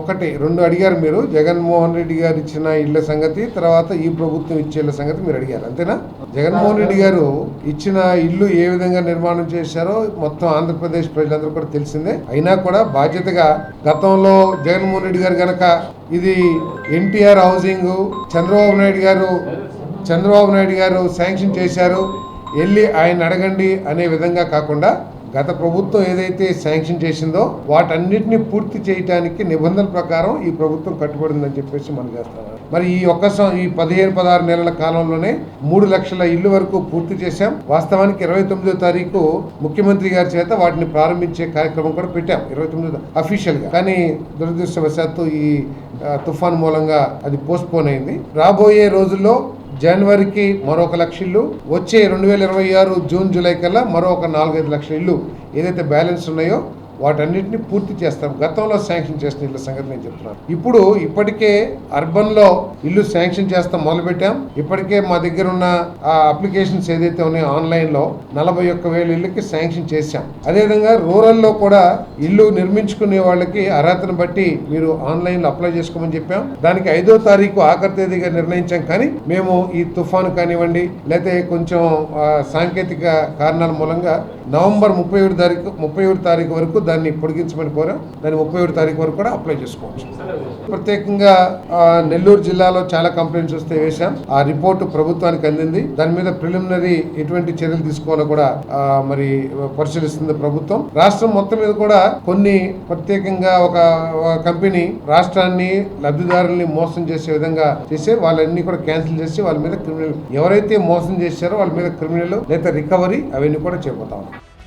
ఒకటి రెండు అడిగారు మీరు. జగన్మోహన్ రెడ్డి గారు ఇచ్చిన ఇళ్ళ సంగతి తర్వాత ఈ ప్రభుత్వం ఇచ్చే ఇళ్ళ సంగతి మీరు అడిగారు. అంతేనా? జగన్మోహన్ రెడ్డి గారు ఇచ్చిన ఇల్లు ఏ విధంగా నిర్మాణం చేశారో మొత్తం ఆంధ్రప్రదేశ్ ప్రజలందరూ కూడా తెలిసిందే. అయినా కూడా బాధ్యతగా గతంలో జగన్మోహన్ రెడ్డి గారు గనక ఇది ఎన్టీఆర్ హౌసింగ్ చంద్రబాబు నాయుడు గారు చంద్రబాబు నాయుడు గారు శాంక్షన్ చేశారు వెళ్ళి ఆయన అడగండి అనే విధంగా కాకుండా గత ప్రభుత్వం ఏదైతే శాంక్షన్ చేసిందో వాటన్నిటిని పూర్తి చేయడానికి నిబంధనల ప్రకారం ఈ ప్రభుత్వం కట్టుబడిందని చెప్పేసి మనం చేస్తాం మరి ఈ ఒక్క సం- ఈ పదిహేను పదహారు నెలల కాలంలోనే మూడు లక్షల ఇల్లు వరకు పూర్తి చేశాం. వాస్తవానికి ఇరవై తొమ్మిదో తారీఖు ముఖ్యమంత్రి గారి చేత వాటిని ప్రారంభించే కార్యక్రమం కూడా పెట్టాం. ఇరవై తొమ్మిది అఫీషియల్గా. కానీ దురదృష్టవశాత్తు ఈ తుఫాన్ మూలంగా అది పోస్ట్ పోన్ అయింది. రాబోయే రోజుల్లో జనవరికి మరొక లక్ష ఇల్లు వచ్చే రెండు వేల ఇరవై ఆరు జూన్ జూలై కల్లా మరొక నాలుగైదు లక్షల ఇల్లు ఏదైతే బ్యాలెన్స్ ఉన్నాయో వాటన్నిటిని పూర్తి చేస్తాం. గతంలో శాంక్షన్ చేసిన ఇళ్ళ సంగతి నేను చెప్తున్నాను. ఇప్పుడు ఇప్పటికే అర్బన్లో ఇల్లు శాంక్షన్ చేస్తాం మొదలుపెట్టాం. ఇప్పటికే మా దగ్గర ఉన్న ఆ అప్లికేషన్స్ ఏదైతే ఉన్నాయో ఆన్లైన్లో నలభై ఒక్క వేల ఇళ్ళకి శాంక్షన్ చేశాం. అదేవిధంగా రూరల్లో కూడా ఇల్లు నిర్మించుకునే వాళ్ళకి అర్హతను బట్టి మీరు ఆన్లైన్లో అప్లై చేసుకోమని చెప్పాం. దానికి ఐదో తారీఖు ఆఖరి తేదీగా నిర్ణయించాం. కానీ మేము ఈ తుఫాను కానివ్వండి లేకపోతే కొంచెం సాంకేతిక కారణాల మూలంగా నవంబర్ ముప్పై ఏడు తారీఖు ముప్పై ఏడు తారీఖు వరకు దాన్ని పొడిగించమని కోరాం. దాన్ని ముప్పై ఏడు తారీఖు వరకు కూడా అప్లై చేసుకోవచ్చు. ప్రత్యేకంగా నెల్లూరు జిల్లాలో చాలా కంప్లైంట్స్ వస్తే వేశాం. ఆ రిపోర్టు ప్రభుత్వానికి అందింది. దాని మీద ప్రిలిమినరీ ఎటువంటి చర్యలు తీసుకోవాలో కూడా మరి పరిశీలిస్తుంది ప్రభుత్వం. రాష్ట్రం మొత్తం మీద కూడా కొన్ని ప్రత్యేకంగా ఒక కంపెనీ రాష్ట్రాన్ని లబ్ధిదారుల్ని మోసం చేసే విధంగా చేసే వాళ్ళన్ని కూడా క్యాన్సిల్ చేసి వాళ్ళ మీద క్రిమినల్ ఎవరైతే మోసం చేశారో వాళ్ళ మీద క్రిమినల్ లేదా రికవరీ అవన్నీ కూడా చేపోతాం